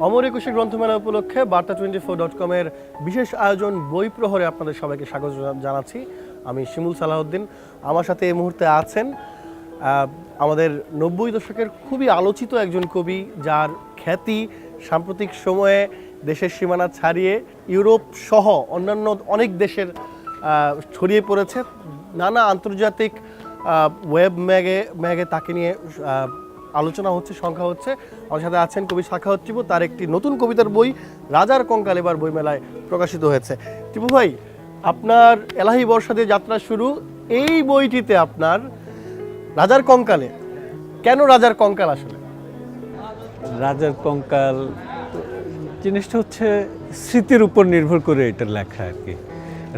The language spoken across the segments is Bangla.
অমর একুশে গ্রন্থমেলা উপলক্ষে বার্তা টোয়েন্টি ফোর ডট কমের বিশেষ আয়োজন বই প্রহরে আপনাদের সবাইকে স্বাগত জানা- জানাচ্ছি। আমি শিমুল সালাহউদ্দিন। আমার সাথে এই মুহূর্তে আছেন আমাদের নব্বই দশকের খুবই আলোচিত একজন কবি, যার খ্যাতি সাম্প্রতিক সময়ে দেশের সীমানা ছাড়িয়ে ইউরোপ সহ অন্যান্য অনেক দেশের ছড়িয়ে পড়েছে। নানা আন্তর্জাতিক ওয়েব ম্যাগে ম্যাগে তাকে নিয়ে আলোচনা হচ্ছে, সংখ্যা হচ্ছে। আমার সাথে আছেন কবি শাখাওয়াত টিপু, তার একটি নতুন কবিতার বই, রাজার কঙ্কাল এবার বইমেলায় প্রকাশিত হয়েছে। টিপু ভাই, আপনার এলাহি বর্ষা দিয়ে যাত্রা শুরু, এই বইটিতে আপনার রাজার কঙ্কালে, কেন রাজার কঙ্কাল আসলে? রাজার কঙ্কাল, জিনিসটা হচ্ছে স্মৃতির উপর নির্ভর করে এটা লেখা আর কি।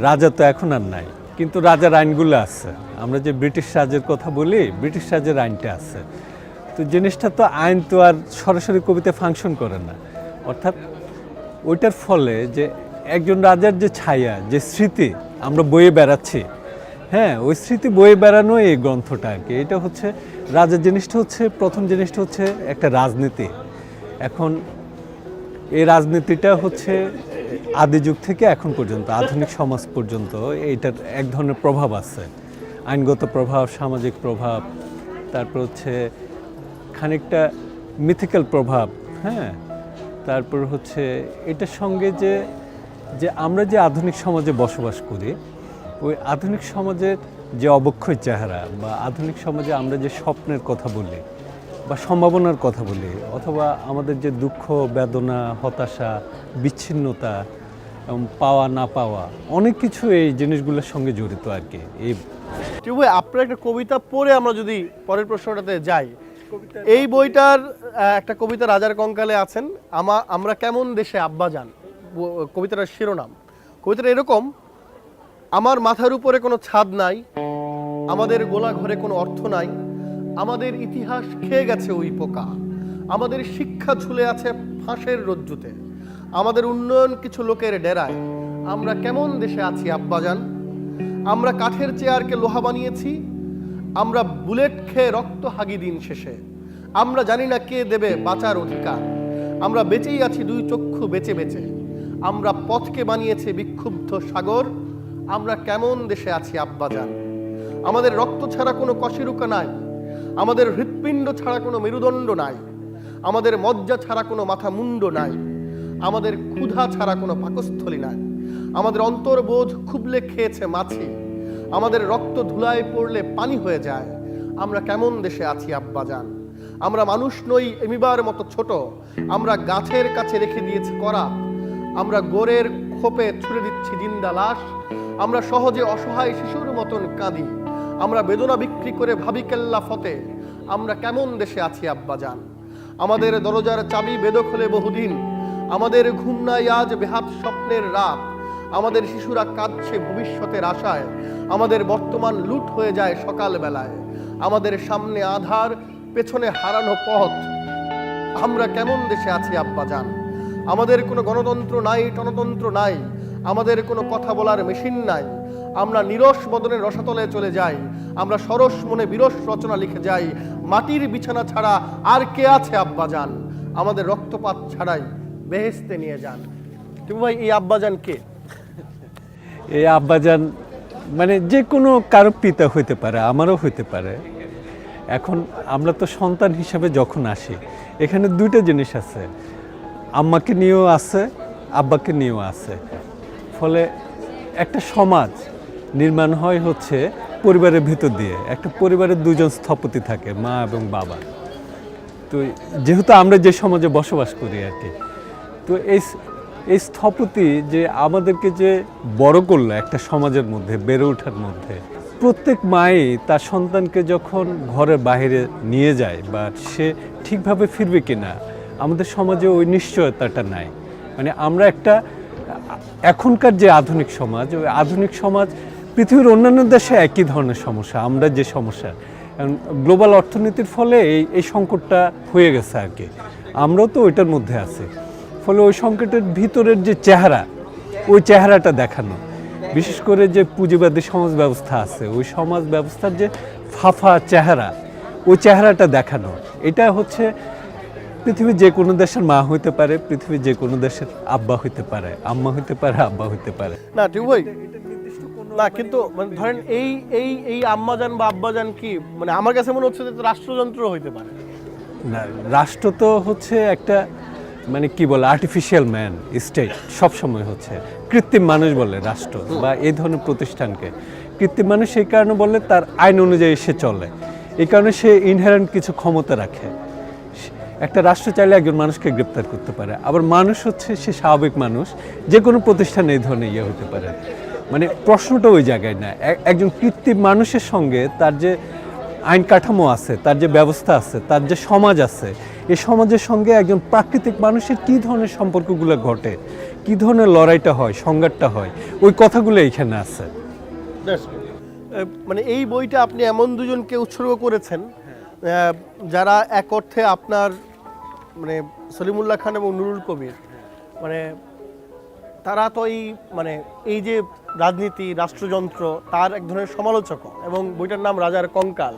রাজা তো এখন আর নাই, কিন্তু রাজার আইনগুলো আছে। আমরা যে ব্রিটিশ রাজের কথা বলি, ব্রিটিশ রাজের আইনটা আছে। তো জিনিসটা তো আইন তো আর সরাসরি কবিতা ফাংশন করে না। অর্থাৎ ওইটার ফলে যে একজন রাজার যে ছায়া, যে স্মৃতি আমরা বয়ে বেড়াচ্ছি হ্যাঁ ওই স্মৃতি বয়ে বেড়ানো এই গ্রন্থটা আর কি। এটা হচ্ছে রাজার জিনিসটা হচ্ছে, প্রথম জিনিসটা হচ্ছে একটা রাজনীতি। এখন এই রাজনীতিটা হচ্ছে আদি যুগ থেকে এখন পর্যন্ত, আধুনিক সমাজ পর্যন্ত, এইটার এক ধরনের প্রভাব আছে। আইনগত প্রভাব, সামাজিক প্রভাব, তারপর হচ্ছে খানিকটা মিথিক্যাল প্রভাব হ্যাঁ? তারপর হচ্ছে এটার সঙ্গে যে যে আমরা যে আধুনিক সমাজে বসবাস করি, ওই আধুনিক সমাজের যে অবক্ষয় চেহারা বা আধুনিক সমাজে আমরা যে স্বপ্নের কথা বলি বা সম্ভাবনার কথা বলি, অথবা আমাদের যে দুঃখ, বেদনা, হতাশা, বিচ্ছিন্নতা এবং পাওয়া, না পাওয়া, অনেক কিছু এই জিনিসগুলোর সঙ্গে জড়িত আর কি। এই আপনার একটা কবিতা পড়ে আমরা যদি পরের প্রশ্নটাতে যাই। এই বইটার একটা কবিতা রাজার কঙ্কালে আছেন। আমা, আমরা কেমন দেশে আব্বা যান? কবিতাটার শিরোনাম। কবিতাটা এরকম, আমার মাথার উপরে কোনো ছাদ নাই, আমাদের গোলা ঘরে কোনো অর্থ নাই, আমাদের ইতিহাস খেয়ে গেছে ওই পোকা, আমাদের শিক্ষা ঝুলে আছে ফাঁসের রজ্জুতে, আমাদের উন্নয়ন কিছু লোকের ডেরায়, আমরা কেমন দেশে আছি আব্বাজান আমরা কাঠের চেয়ারকে লোহা বানিয়েছি আমরা বুলেট খেয়ে রক্ত হাগি দিন শেষে। আমরা জানি না কে দেবে বাঁচার অধিকার। আমরা বেঁচেই আছি দুই চক্ষু বেঁচে বেঁচে। আমরা পথকে বানিয়েছে বিক্ষুব্ধ সাগর। আমরা কেমন দেশে আছি, আব্বাজান? আমাদের রক্ত ছাড়া কোনো কশেরুকা নাই। আমাদের হৃৎপিণ্ড ছাড়া কোনো মেরুদণ্ড নাই। আমাদের মজ্জা ছাড়া কোনো মাথা মুন্ড নাই। আমাদের ক্ষুধা ছাড়া কোনো পাকস্থলী নাই। আমাদের অন্তর্বোধ খুবলে খেয়েছে মাছি। আমাদের রক্ত ধুলায় পড়লে পানি হয়ে যায়। আমরা কেমন দেশে আছি আব্বাজান আমরা মানুষ নই এমিবার মতো ছোট। আমরা গাছের কাছে রেখে দিয়েছি করা। আমরা গোরের খোপে ছুড়ে দিচ্ছি জিন্দা লাশ। আমরা সহজে অসহায় শিশুর মতন কাঁদি। আমরা বেদনা বিক্রি করে ভাবি কেল্লা ফতে। আমরা কেমন দেশে আছি আব্বাজান আমাদের দরজার চাবি বেদখলে বহুদিন। আমাদের ঘুম নাই আজ বেহাত স্বপ্নের রাত। আমাদের শিশুরা কাঁদছে ভবিষ্যতের আশায়, আমাদের বর্তমান লুট হয়ে যায় সকাল বেলায় আমাদের সামনে আধার, পেছনে হারানো পথ। আমরা কেমন দেশে আছি, আব্বাজান? আমাদের কোনো গণতন্ত্র নাই, টনতন্ত্র নাই। আমাদের কোনো কথা বলার মেশিন নাই। আমরা নিরস বদনে রসাতলে চলে যাই। আমরা সরস মনে বিরস রচনা লিখে যাই। মাটির বিছানা ছাড়া আর কে আছে, আব্বাজান? আমাদের রক্তপাত ছাড়াই বেহেস্তে নিয়ে যান। তুমি ভাই, এই আব্বাজান কে? এই আব্বাজান মানে যে কোনো কারও পিতা হইতে পারে, আমারও হইতে পারে। এখন আমরা তো সন্তান হিসাবে যখন আসি, এখানে দুইটা জিনিস আছে। আম্মাকে নিয়েও আছে, আব্বাকে নিয়েও আছে। ফলে একটা সমাজ নির্মাণ হয় হচ্ছে পরিবারের ভিতর দিয়ে। একটা পরিবারের দুজন স্থপতি থাকে, মা এবং বাবা। তো যেহেতু আমরা যে সমাজে বসবাস করি আর কি, তো এই এই স্থপতি যে আমাদেরকে যে বড় করল একটা সমাজের মধ্যে, বেড়ে ওঠার মধ্যে, প্রত্যেক মাই তার সন্তানকে যখন ঘরের বাইরে নিয়ে যায় বা সে ঠিকভাবে ফিরবে কিনা, আমাদের সমাজে ওই নিশ্চয়তাটা নাই। মানে আমরা একটা, এখনকার যে আধুনিক সমাজ, ওই আধুনিক সমাজ, পৃথিবীর অন্যান্য দেশে একই ধরনের সমস্যা, আমরা যে সমস্যা। গ্লোবাল অর্থনীতির ফলে এই এই সংকটটা হয়ে গেছে আর কি। আমরাও তো ওইটার মধ্যে আছি। ফলে ওই সংকটের ভিতরের যে চেহারা ওই চেহারাটা দেখানো। বিশেষ করে যে পুঁজিবাদী সমাজ ব্যবস্থা আছে ওই সমাজ ব্যবস্থার যে ফাফা চেহারা ওই চেহারাটা দেখানো। এটা হচ্ছে পৃথিবীর যে কোনো দেশের মা হইতে পারে পৃথিবীর যে কোনো দেশের আব্বা হইতে পারে আম্মা হইতে পারে আব্বা হইতে পারে। না টিউ ভাই। না কিন্তু মানে ধরেন এই এই এই আম্মাজান বা আব্বাজান কি মানে আমার কাছে মনে হচ্ছে যে রাষ্ট্রযন্ত্র হইতে পারে। না রাষ্ট্র তো হচ্ছে একটা মানে কি বলে আর্টিফিশিয়াল ম্যান স্টেট সব সময় হচ্ছে। কৃত্রিম মানুষ বলে রাষ্ট্র বা এই ধরনের প্রতিষ্ঠানকে। কৃত্রিম মানুষ এই কারণে বলে তার আইন অনুযায়ী সে চলে। এই কারণে সে ইনহেরেন্ট কিছু ক্ষমতা রাখে। একটা রাষ্ট্র চাইলে একজন মানুষকে গ্রেপ্তার করতে পারে। আবার মানুষ হচ্ছে সে স্বাভাবিক মানুষ, যে কোনো প্রতিষ্ঠানে এই ধরনের ইয়ে হতে পারে। মানে প্রশ্নটা ওই জায়গায় না একজন কৃত্রিম মানুষের সঙ্গে তার যে আইন কাঠামো আছে তার যে ব্যবস্থা আছে তার যে সমাজ আছে এই সমাজের সঙ্গে একজন প্রাকৃতিক মানুষের কী ধরনের সম্পর্কগুলো ঘটে? কী ধরনের লড়াইটা হয় সংঘাতটা হয়? ওই কথাগুলো এইখানে আছে। মানে এই বইটা আপনি এমন দুজনকে উৎসর্গ করেছেন যারা এক অর্থে আপনার মানে সলিমুল্লাহ খান এবং নুরুল কবির মানে তারা তো এই মানে এই যে রাজনীতি, রাষ্ট্রযন্ত্র, তার এক ধরনের সমালোচক এবং বইটার নাম রাজার কঙ্কাল।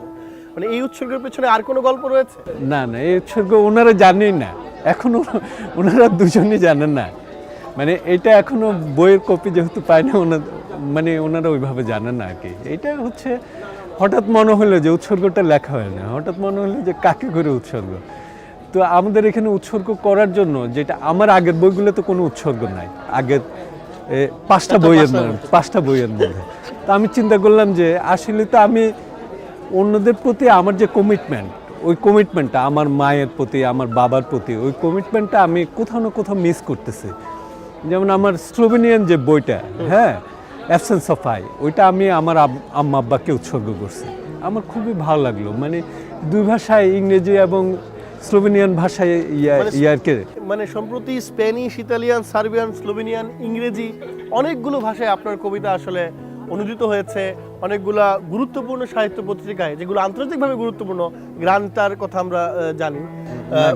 মানে এই উৎসর্গের পেছনে আর কোনো গল্প রয়েছে? না না, এই উৎসর্গ ওনারা জানেই না। এখনও ওনারা দুজনই জানেন না। মানে এটা এখনও বইয়ের কপি যেহেতু পায় না ওনার মানে ওনারা ওইভাবে জানেন না আর কি। এটা হচ্ছে হঠাৎ মনে হলো যে উৎসর্গটা লেখা হয় না। হঠাৎ মনে হলো যে কাকে করে উৎসর্গ? তো আমাদের এখানে উৎসর্গ করার জন্য, যেটা আমার আগের বইগুলো তো কোনো উৎসর্গ নাই। আগের পাঁচটা বইয়ের মধ্যে পাঁচটা বইয়ের মধ্যে। তো আমি চিন্তা করলাম যে আসলে তো আমি অন্যদের প্রতি আমার যে কমিটমেন্ট ওই কমিটমেন্টটা আমার মায়ের প্রতি আমার বাবার প্রতি ওই কমিটমেন্টটা আমি কোথাও না কোথাও মিস করতেছি। যেমন আমার স্লোভেনিয়ান যে বইটা হ্যাঁ অ্যাবসেন্স অফ আই ওইটা আমি আমার আম্মা আব্বাকে উৎসর্গ করছি। আমার খুবই ভালো লাগল। মানে দুই ভাষায় ইংরেজি এবং স্লোভেনিয়ান ভাষায় মানে- ইয়ারকে মানে সম্প্রতি স্প্যানিশ ইতালিয়ান সার্বিয়ান স্লোভেনিয়ান ইংরেজি অনেকগুলো ভাষায় আপনার কবিতা আসলে অনুদিত হয়েছে। অনেকগুলা গুরুত্বপূর্ণ সাহিত্য পত্রিকায় যেগুলো আন্তর্জাতিকভাবে গুরুত্বপূর্ণ গ্রান্টার কথা আমরা জানি।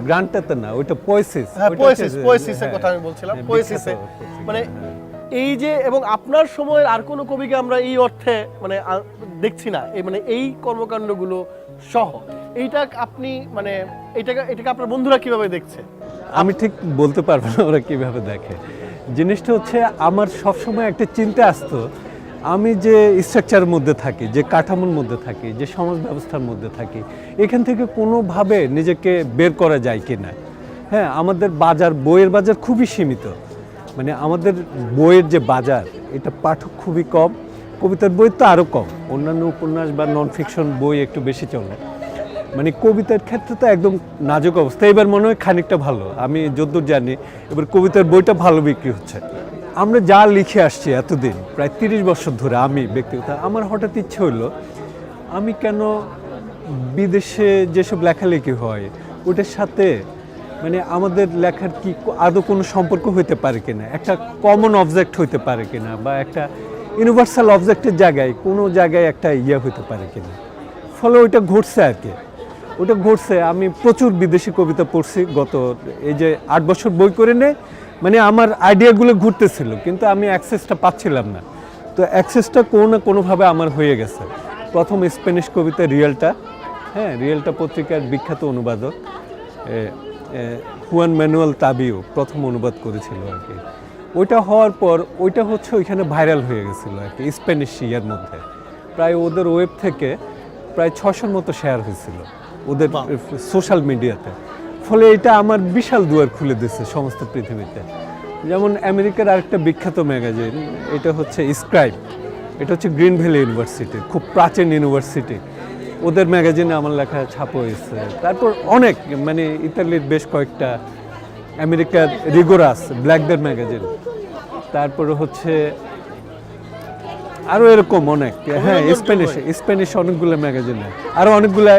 গ্রান্টটাতে না ওইটা পয়সিস হ্যাঁ পোয়েসিস পোয়েসিসের কথা আমি বলছিলাম হ্যাঁ, পোয়েসিসে মানে হ্যাঁ। এই যে এবং আপনার সময়ের আর কোনো কবিকে আমরা এই অর্থে মানে দেখছি না। এই মানে এই কর্মকাণ্ডগুলো সহ। এইটা আপনি মানে এটাকে এটাকে আপনার বন্ধুরা কীভাবে দেখছে? আমি ঠিক বলতে পারব না ওরা কীভাবে দেখে। জিনিসটা হচ্ছে আমার সবসময় একটা চিন্তা আসতো, আমি যে স্ট্রাকচারের মধ্যে থাকি, যে কাঠামোর মধ্যে থাকি, যে সমাজ ব্যবস্থার মধ্যে থাকি, এখান থেকে কোনোভাবে নিজেকে বের করা যায় কি না হ্যাঁ আমাদের বাজার, বইয়ের বাজার খুবই সীমিত। মানে আমাদের বইয়ের যে বাজার, এটা পাঠক খুবই কম, কবিতার বই তো আরও কম। অন্যান্য উপন্যাস বা নন ফিকশন বই একটু বেশি চলে। মানে কবিতার ক্ষেত্রে তো একদম নাজুক অবস্থা। এবার মনে হয় খানিকটা ভালো। আমি যদ্দূর জানি, এবার কবিতার বইটা ভালো বিক্রি হচ্ছে। আমরা যা লিখে আসছি এতদিন, প্রায় তিরিশ বছর ধরে আমি ব্যক্তিগত, আমার হঠাৎ ইচ্ছে হলো, আমি কেন বিদেশে যেসব লেখালেখি হয়, ওটার সাথে মানে আমাদের লেখার কি আদৌ কোনো সম্পর্ক হইতে পারে কিনা? একটা কমন অবজেক্ট হইতে পারে কিনা? বা একটা ইউনিভার্সাল অবজেক্টের জায়গায় কোনো জায়গায় একটা ইয়ে হইতে পারে কিনা? ফলে ওইটা ঘটছে আর কি। ওটা ঘটছে। আমি প্রচুর বিদেশি কবিতা পড়ছি গত এই যে আট বছর বই করে নে মানে আমার আইডিয়াগুলো ঘুরতেছিল, কিন্তু আমি অ্যাক্সেসটা পাচ্ছিলাম না। তো অ্যাক্সেসটা কোনো না কোনোভাবে আমার হয়ে গেছে। প্রথম স্প্যানিশ কবিতা রিয়েলটা হ্যাঁ রিয়েলটা পত্রিকার বিখ্যাত অনুবাদক হুয়ান ম্যানুয়াল তাবিও প্রথম অনুবাদ করেছিল আর কি। ওইটা হওয়ার পর ওইটা হচ্ছে ওইখানে ভাইরাল হয়ে গেছিল আর কি স্প্যানিশ ইয়ার মধ্যে। প্রায় ওদের ওয়েব থেকে প্রায় ছশোর মতো শেয়ার হয়েছিল ওদের সোশ্যাল মিডিয়াতে ফলে এটা আমার বিশাল দুয়ার খুলে দিচ্ছে সমস্ত পৃথিবীতে। যেমন আমেরিকার আরেকটা বিখ্যাত ম্যাগাজিন এটা হচ্ছে স্ক্রাইব এটা হচ্ছে গ্রিন ভ্যালি ইউনিভার্সিটি খুব প্রাচীন ইউনিভার্সিটি ওদের ম্যাগাজিনে আমার লেখা ছাপা হয়েছে। তারপর অনেক মানে ইতালির বেশ কয়েকটা আমেরিকার রিগোরাস ব্ল্যাকদের ম্যাগাজিন। তারপরে হচ্ছে আরও এরকম অনেক। হ্যাঁ স্প্যানিশ। স্প্যানিশ অনেকগুলো ম্যাগাজিনে। আরও অনেকগুলো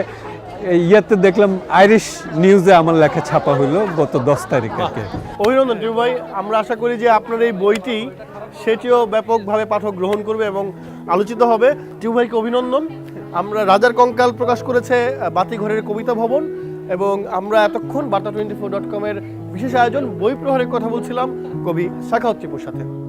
ইয়াতে দেখলাম আইরিশ নিউজে আমার লেখা ছাপা হইল গত দশ তারিখ অভিনন্দন টিউ ভাই। আমরা আশা করি যে আপনার এই বইটি সেটিও ব্যাপকভাবে পাঠক গ্রহণ করবে এবং আলোচিত হবে। টিউ ভাইকে অভিনন্দন। আমরা রাজার কঙ্কাল প্রকাশ করেছে বাতিঘরের কবিতা ভবন এবং আমরা এতক্ষণ বার্তা টোয়েন্টি ফোর ডট কমের বিশেষ আয়োজন বই প্রহারের কথা বলছিলাম। কবি শাখা টিপুর সাথে